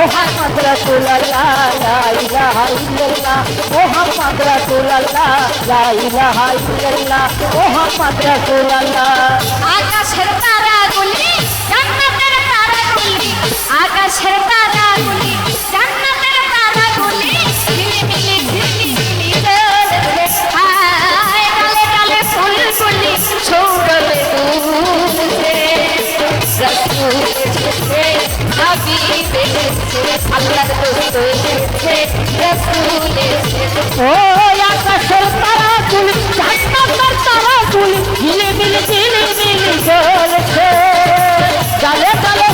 মুহাম্মাদ রাসূলুল্লাহ লা ইলাহা ইল্লাল্লাহ মুহাম্মাদ রাসূলুল্লাহ লা ইলাহা ইল্লাল্লাহ মুহাম্মাদ রাসূলুল্লাহ আকাশের তারাগুলি জান্নাতের তারাগুলি, আকাশের তারাগুলি, জান্নাতের তারাগুলি। হাবিব এসেছে ঝিলিমিলি ঝিলিমিলি জ্বলছে জালে জালে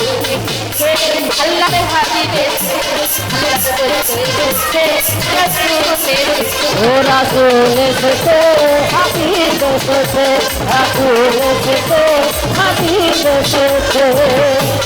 রসুল এসেছে আল্লাহর হাবিব এসেছে আল্লাহর দোস্ত এসেছে রসুল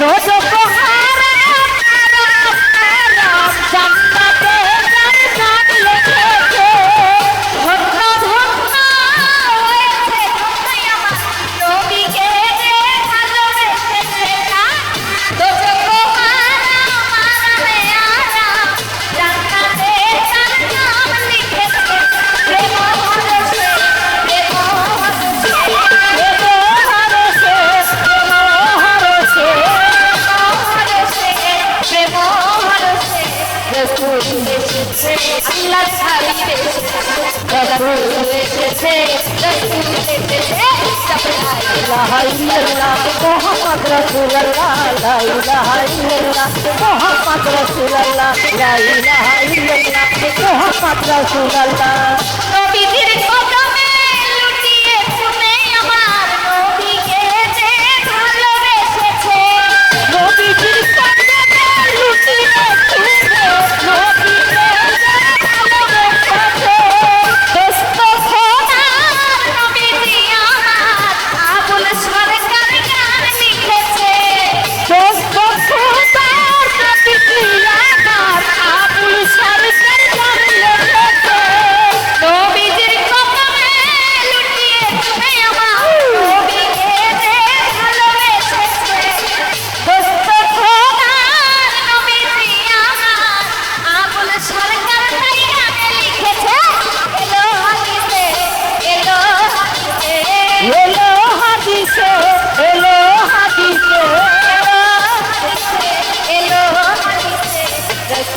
Yo হাবিব এসেছে রসুল এসেছে রসুল এসেছে ইলাহা ইল্লাল্লাহ মুহাম্মদ রাসূলুল্লাহ লা ইলাহা ইল্লাল্লাহ মুহাম্মদ রাসূলুল্লাহ লা ইলাহা ইল্লাল্লাহ মুহাম্মদ রাসূলুল্লাহ